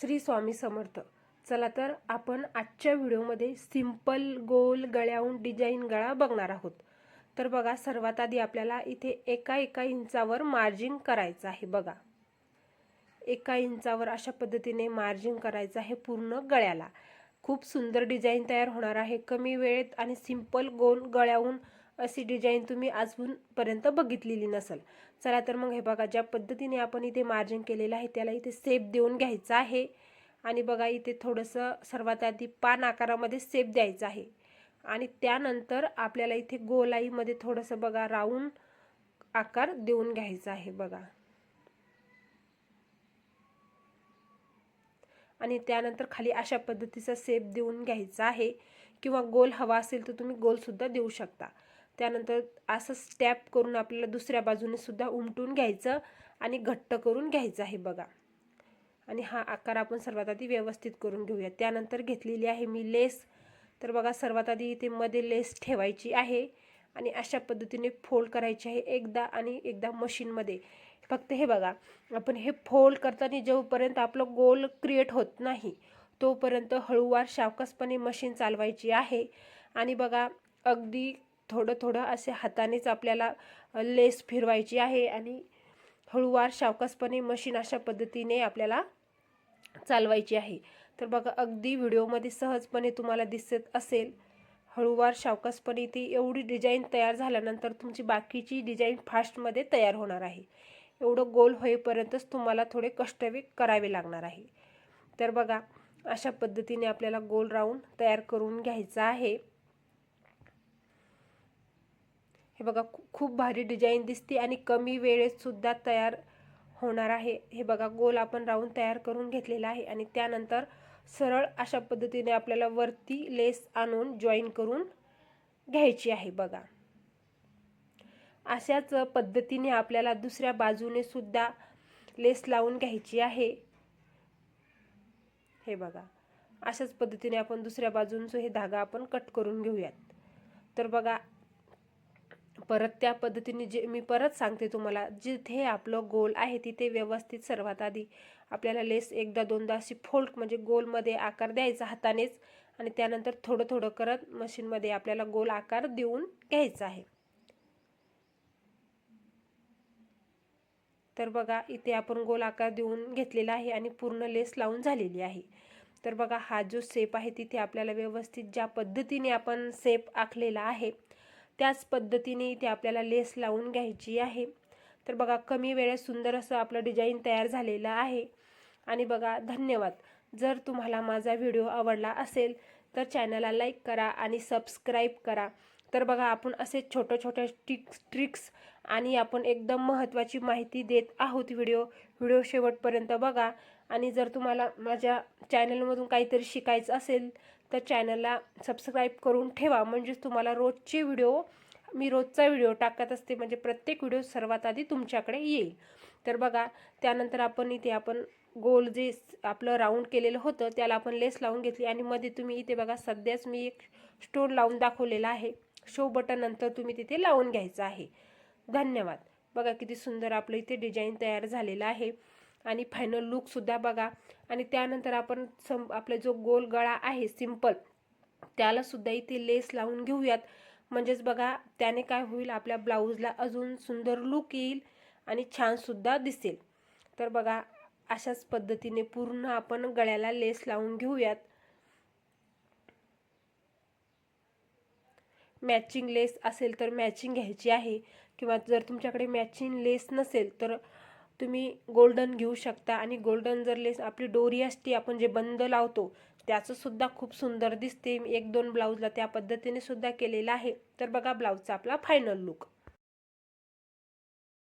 श्री स्वामी समर्थ. चला तर आपण आजच्या व्हिडिओमध्ये सिंपल गोल गळ्याहून डिझाईन गळा बघणार आहोत. तर बघा सर्वात आधी आपल्याला इथे एका एका इंचावर मार्जिंग करायचं आहे बघा. एका इंचावर अशा पद्धतीने मार्जिंग करायचं आहे पूर्ण गळ्याला. खूप सुंदर डिझाईन तयार होणार आहे. कमी वेळेत आणि सिंपल गोल गळ्याहून अशी डिझाईन तुम्ही आजपर्यंत बघितलेली नसेल. चला तर मग हे बघा ज्या पद्धतीने आपण इथे मार्जिन केलेलं आहे त्याला इथे सेप देऊन घ्यायचं आहे. आणि बघा इथे थोडंसं सर्वात आधी पान आकारामध्ये सेप द्यायचं आहे. आणि त्यानंतर आपल्याला इथे गोलाईमध्ये थोडंसं बघा राऊंड आकार देऊन घ्यायचा आहे बघा. आणि त्यानंतर खाली अशा पद्धतीचा सेप देऊन घ्यायचा आहे. किंवा गोल हवा असेल तर तुम्ही गोलसुद्धा देऊ शकता. त्यानंतर असं स्टॅप करून आपल्याला दुसऱ्या बाजूने सुद्धा उमटून घ्यायचं आणि घट्ट करून घ्यायचं आहे बघा. आणि हा आकार आपण सर्वात आधी व्यवस्थित करून घेऊया. त्यानंतर घेतलेली आहे मी लेस तर बघा सर्वात आधी इथे मध्ये लेस ठेवायची आहे आणि अशा पद्धतीने फोल्ड करायची आहे एकदा आणि एकदा मशीनमध्ये फक्त हे बघा आपण हे फोल्ड करताना जोपर्यंत आपलं गोल क्रिएट होत नाही तोपर्यंत हळूवार शावकसपणे मशीन चालवायची आहे. आणि बघा अगदी थोडं थोडं असे हातानेच आपल्याला लेस फिरवायची आहे आणि हळूवार शावकसपणे मशीन अशा पद्धतीने आपल्याला चालवायची आहे. तर बघा अगदी व्हिडिओमध्ये सहजपणे तुम्हाला दिसत असेल हळूवार शावकसपणे ती एवढी डिझाईन तयार झाल्यानंतर तुमची बाकीची डिझाईन फास्टमध्ये तयार होणार आहे. एवढं गोल होईपर्यंतच तुम्हाला थोडे कष्टवे करावे लागणार आहे. तर बघा अशा पद्धतीने आपल्याला गोल राऊंड तयार करून घ्यायचा आहे. हे बघा खूप भारी डिझाईन दिसते आणि कमी वेळेत सुद्धा तयार होणार आहे. हे बघा गोल आपण राऊंड तयार करून घेतलेला आहे आणि त्यानंतर सरळ अशा पद्धतीने आपल्याला वरती लेस आणून जॉईन करून घ्यायची आहे बघा. अशाच पद्धतीने आपल्याला दुसऱ्या बाजूने सुद्धा लेस लावून घ्यायची आहे. हे बघा अशाच पद्धतीने आपण दुसऱ्या बाजूंचं हे धागा आपण कट करून घेऊयात. तर बघा परत त्या पद्धतीने जे मी परत सांगते तुम्हाला जिथे आपलं गोल आहे तिथे व्यवस्थित सर्वात आधी आपल्याला लेस एकदा दोनदा अशी फोल्ड म्हणजे गोलमध्ये आकार द्यायचा हातानेच आणि त्यानंतर थोडं थोडं करत मशीनमध्ये आपल्याला गोल आकार देऊन घ्यायचा आहे. तर बघा इथे आपण गोल आकार देऊन घेतलेला आहे आणि पूर्ण लेस लावून झालेली आहे. तर बघा हा जो सेप आहे तिथे आपल्याला व्यवस्थित ज्या पद्धतीने आपण सेप आखलेला आहे त्याच पद्धतीने इथे आपल्याला लेस लावून घ्यायची आहे. तर बघा कमी वेळेत सुंदर असं आपलं डिझाईन तयार झालेलं आहे. आणि बघा धन्यवाद. जर तुम्हाला माझा व्हिडिओ आवडला असेल तर चॅनलला लाईक करा आणि सबस्क्राईब करा. तर बघा आपण असे छोट्या छोट्या टिक्स ट्रिक्स आणि आपण एकदम महत्त्वाची माहिती देत आहोत व्हिडिओ व्हिडिओ शेवटपर्यंत बघा. आणि जर तुम्हाला माझ्या चॅनलमधून काहीतरी शिकायचं असेल तर चॅनलला सबस्क्राईब करून ठेवा. म्हणजेच तुम्हाला रोजचे व्हिडिओ मी रोजचा व्हिडिओ टाकत असते. म्हणजे प्रत्येक व्हिडिओ सर्वात आधी तुमच्याकडे येईल. तर बघा त्यानंतर आपण इथे आपण गोल जे आपलं राऊंड केलेलं होतं त्याला आपण लेस लावून घेतली. आणि मध्ये तुम्ही इथे बघा सध्याच मी एक स्टोन लावून दाखवलेला आहे. शो बटन नंतर तुम्ही तिथे लावून घ्यायचं आहे. धन्यवाद. बघा किती सुंदर आपलं इथे डिझाईन तयार झालेलं आहे. आणि फायनल लुकसुद्धा बघा. आणि त्यानंतर आपण सम आपला जो गोल गळा आहे सिंपल त्यालासुद्धा इथे लेस लावून घेऊयात. म्हणजेच बघा त्याने काय होईल आपल्या ब्लाऊजला अजून सुंदर लुक येईल आणि छानसुद्धा दिसेल. तर बघा अशाच पद्धतीने पूर्ण आपण गळ्याला लेस लावून घेऊयात. मॅचिंग लेस असेल तर मॅचिंग घ्यायची आहे. किंवा जर तुमच्याकडे मॅचिंग लेस नसेल तर तुम्ही गोल्डन घेऊ शकता. आणि गोल्डन जर लेस आपली डोरी असते आपण जे बंद लावतो त्याचंसुद्धा खूप सुंदर दिसते. एक दोन ब्लाऊजला त्या पद्धतीने सुद्धा केलेलं आहे. तर बघा ब्लाऊजचा आपला फायनल लुक